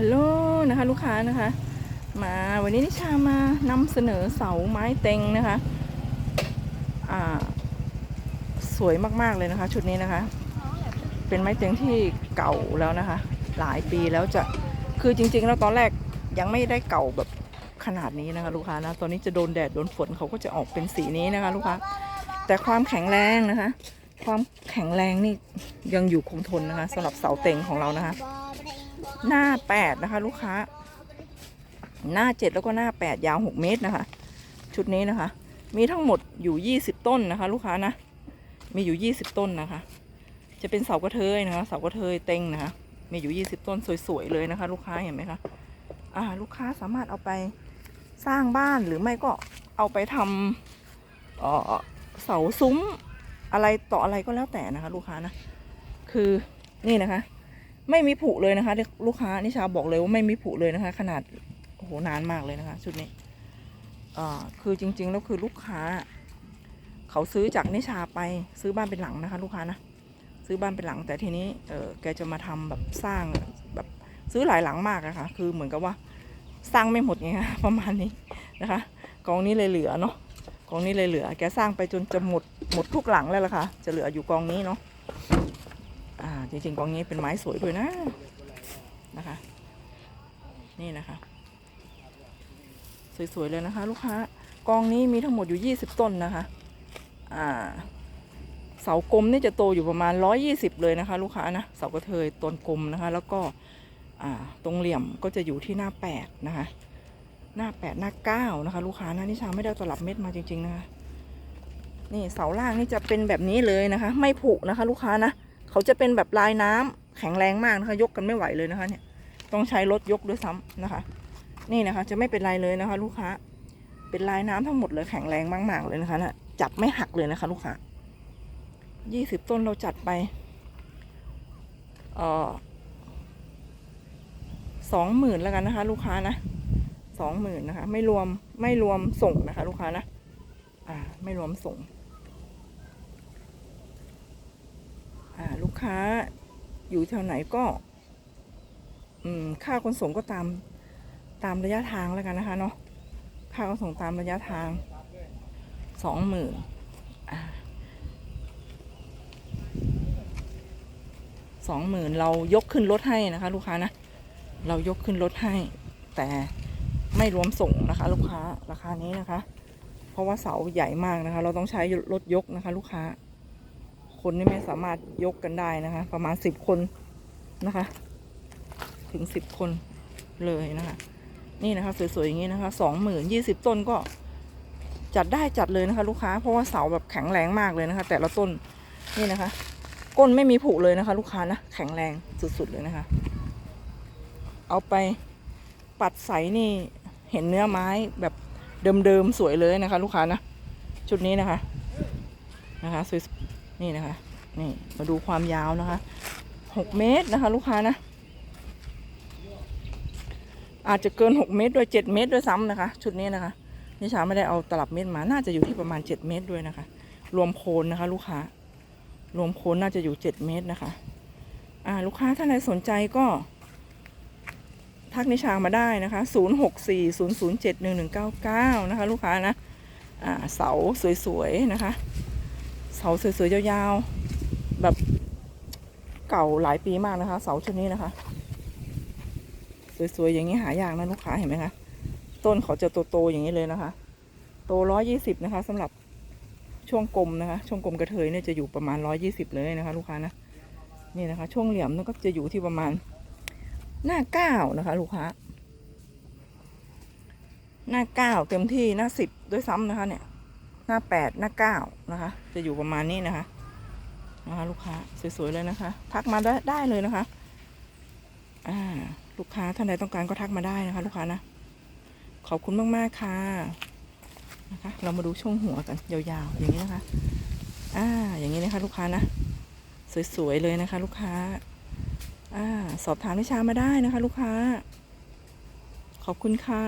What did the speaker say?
ฮัลโหลนะคะ ลูกค้านะคะ มาวันนี้นิชามานำเสนอเสาไม้เต็งนะคะอ่าสวยมากๆเลยนะคะ ชุดนี้นะคะ เป็นไม้เต็งที่เก่าแล้วนะคะ หลายปีแล้วจะคือจริง ๆ แล้วตอนแรกยังไม่ได้เก่าแบบขนาดนี้นะคะ ลูกค้านะตอนนี้จะโดนแดดโดนฝนเขาก็จะออกเป็นสีนี้นะคะ ลูกค้าแต่ความแข็งแรงนะคะ ความแข็งแรงนี่ยังอยู่คงทนนะคะสำหรับเสาเต็งของเรานะคะ หน้าแปดนะคะ ลูกค้า หน้าเจ็ดแล้วก็หน้าแปดยาวหกเมตรนะคะ ชุดนี้นะคะ มีทั้งหมดอยู่ยี่สิบต้นนะคะ ลูกค้านะ มีอยู่ยี่สิบต้นนะคะ จะเป็นเสากระเทยนะคะ เสากระเทยเต็งนะคะ มีอยู่ยี่สิบต้นสวยๆเลยนะคะ ลูกค้าเห็นไหมคะอ่า ลูกค้าสามารถเอาไปสร้างบ้านหรือไม่ก็เอาไปทำเออเสาซุ้มอะไรต่ออะไรก็แล้วแต่นะคะ ลูกค้านะ คือนี่นะคะ ไม่มีผุเลยนะคะ ลูกค้านิชาบอกเลยว่าไม่มีผุเลยนะคะ ขนาดโอ้โหนานมากเลยนะคะ ชุดนี้อ่าคือจริงๆแล้วคือลูกค้า เขาซื้อจากนิชาไปซื้อบ้านเป็นหลังนะคะ ลูกค้านะซื้อบ้านเป็นหลังแต่ทีนี้เออแกจะมาทำแบบสร้างแบบซื้อหลายหลังมากอะคะ่ะคือเหมือนกับว่าสร้างไม่หมดไงคะประมาณนี้นะคะกองนี้เลยเหลือเนาะกองนี้เลยเหลือ แกสร้างไปจนจะหมดหมดทุกหลังแล้วล่ะค่ะ จะเหลืออยู่กองนี้เนาะ จริงๆกองนี้เป็นไม้สวยด้วยนะนะคะ นี่นะคะ สวยๆเลยนะคะ ลูกค้ากองนี้มีทั้งหมดอยู่ 20 ต้นนะคะ อ่า เสากลมนี่จะโตอยู่ประมาณ 120 เลยนะคะ ลูกค้านะเสากระเทยต้นกลมนะคะ แล้วก็อ่าตรงเหลี่ยมก็จะอยู่ที่หน้า 8 นะคะ หน้า 8 หน้า 9 นะคะ ลูกค้านะนิชาไม่ได้ตลับเม็ดมาจริง ๆ นะคะนี่เสาล่างนี่จะเป็นแบบนี้เลยนะคะ ไม่ผุนะคะ ลูกค้านะ เขาจะเป็นแบบลายน้ำแข็งแรงมากนะคะ ยกกันไม่ไหวเลยนะคะ เนี่ย ต้องใช้รถยกด้วยซ้ำนะคะ นี่นะคะ จะไม่เป็นไรเลยนะคะ ลูกค้า เป็นลายน้ำทั้งหมดเลยแข็งแรงมากๆเลยนะคะนะจับไม่หักเลยนะคะ ลูกค้ายี่สิบต้นเราจัดไปสองหมื่นแล้วกันนะคะ ลูกค้านะสองหมื่นนะคะ ไม่รวมไม่รวมส่งนะคะ ลูกค้านะ อ่า ไม่รวมส่ง อ่าลูก ค้าอยู่แถวไหนก็ อืม ค่าขนส่งก็ตามตามระยะทางแล้วกันนะคะเนาะค่าขนส่งตามระยะทางสองหมื่นสองหมื่นเรายกขึ้นรถให้นะคะ ลูกค้านะ เรายกขึ้นรถให้ แต่ไม่รวมส่งนะคะ ลูกค้าราคานี้นะคะ เพราะว่าเสาใหญ่มากนะคะ เราต้องใช้รถยกนะคะ ลูกค้า คนนี่ไม่สามารถยกกันได้นะคะ ประมาณสิบคนนะคะ ถึงสิบคนเลยนะคะ นี่นะคะสวยๆอย่างนี้นะคะสองหมื่นยี่สิบต้นก็จัดได้จัดเลยนะคะ ลูกค้าเพราะว่าเสาแบบแข็งแรงมากเลยนะคะ แต่ละต้นนี่นะคะ ก้นไม่มีผุเลยนะคะ ลูกค้านะแข็งแรงสุดๆเลยนะคะ เอาไปปัดใสนี่เห็นเนื้อไม้แบบเดิมๆสวยเลยนะคะ ลูกค้านะ ชุดนี้นะคะนะคะสวย นี่นะคะ นี่มาดูความยาวนะคะหกเมตรนะคะ ลูกค้านะ อาจจะเกินหกเมตรด้วยเจ็ดเมตรด้วยซ้ำนะคะ ชุดนี้นะคะนิชาไม่ได้เอาตลับเมตรมา น่าจะอยู่ที่ประมาณเจ็ดเมตรด้วยนะคะ รวมโคนนะคะ ลูกค้า รวมโคนน่าจะอยู่เจ็ดเมตรนะคะอ่าลูกค้าท่านใดสนใจก็ทักนิชามาได้นะคะศูนย์หกสี่ศูนย์ศูนย์เจ็ดหนึ่งหนึ่งเก้าเก้านะคะ ลูกค้านะ อ่า เสาสวยๆ นะคะาสวยๆยาวๆ แบบเก่าหลายปีมากนะคะ เสาชุดนี้นะคะ สวยๆอย่างนี้หายากนะลูกค้าเห็นไหมคะ ต้นเขาจะโตๆอย่างนี้เลยนะคะ โตร้อยี่สิบนะคะสำหรับช่วงกลมนะคะ ช่วงกลมกระเทยเนี่ยจะอยู่ประมาณร้อยี่สิบเลยนะคะ ลูกค้านะนี่นะคะ ช่วงเหลี่ยมนั่นก็จะอยู่ที่ประมาณหน้าเก้านะคะ ลูกค้า หน้าเก้าเต็มที่หน้าสิบด้วยซ้ำนะคะ เนี่ย หน้าแปดหน้าเก้านะคะ จะอยู่ประมาณนี้นะคะนะคะลูกค้าสวยๆเลยนะคะ ทักมาได้ไดเลยนะคะอ่าลูกค้าท่านใดต้องการก็ทักมาได้นะคะ ลูกค้านะขอบคุณมากๆค่ะนะคะ เรามาดูช่วงหัวกันยาวๆอย่างนี้นะคะอ่าอย่างนี้นะคะ ลูกค้านะสวยๆเลยนะคะ ลูกค้าอ่าสอบถามวิชามาได้นะคะ ลูกค้า ขอบคุณค่ะ